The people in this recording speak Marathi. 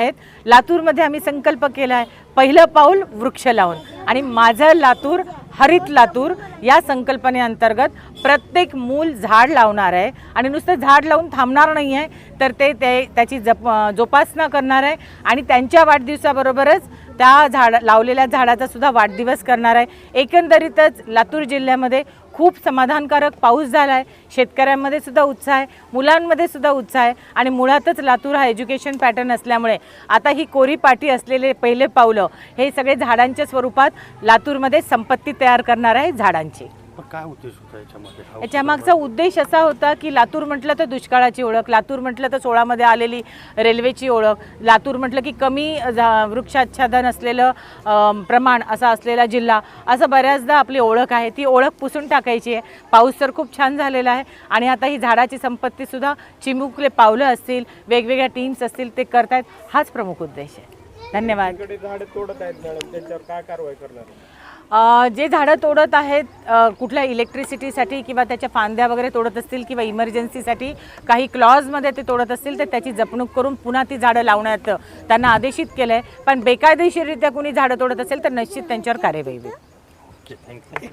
आहेत. लातूरमध्ये आम्ही संकल्प केला आहे पहिलं पाऊल वृक्ष लावून. आणि माझं लातूर हरित लातूर या संकल्पनेअंतर्गत प्रत्येक मूल झाड लावणार आहे. आणि नुसतं झाड लावून थांबणार नाही आहे तर ते ते त्याची जप जोपासना करणार आहे. आणि त्यांच्या वाढदिवसाबरोबरच त्या झाड लावलेल्या झाडाचा सुद्धा वाढदिवस करणार आहे. एकंदरीतच लातूर जिल्ह्यामध्ये खूप समाधानकारक पाऊस झाला आहे शेतकऱ्यांमध्ये सुद्धा उत्साह आहे. मुलांमध्ये सुद्धा उत्साह आहे. आणि मुळातच लातूर हा एज्युकेशन पॅटर्न असल्यामुळे आता ही कोरी पाठी असलेले पहिले पावलं हे सगळे झाडांच्या स्वरूपात लातूरमध्ये संपत्ती तयार करणार आहे झाडांची. पण काय उद्देश होता याच्यामध्ये? हा याच्या मागचा उद्देश असा होता की लातूर म्हटलं तर दुष्काळाची ओळख लातूर म्हटलं तर सोळामध्ये आलेली रेल्वेची ओळख लातूर म्हटलं की कमी झा- वृक्षाच्छादन असलेलं अम, प्रमाण असा असलेला जिल्हा असं बऱ्याचदा आपली ओळख आहे. ती ओळख पुसून टाकायची आहे. पाऊस तर खूप छान झालेला आहे आणि आता ही झाडाची संपत्तीसुद्धा चिमुकले पावलं असतील वेगवेगळ्या टीम्स असतील ते करतायत. हाच प्रमुख उद्देश आहे. धन्यवाद. झाडं तोडत आहेत मॅडम. त्यांच्यावर काय कारवाई करणार? जे झाडं तोडत आहेत कुठल्या इलेक्ट्रिसिटीसाठी किंवा त्याच्या फांद्या वगैरे तोडत असतील किंवा इमर्जन्सीसाठी काही क्लॉजमध्ये ते तोडत असतील तर त्याची जपणूक करून पुन्हा ती झाडं लावण्यात त्यांना आदेशित केलं आहे पण बेकायदेशीररित्या कुणी झाडं तोडत असेल तर निश्चित त्यांच्यावर कार्यवाही होईल. थँक्यू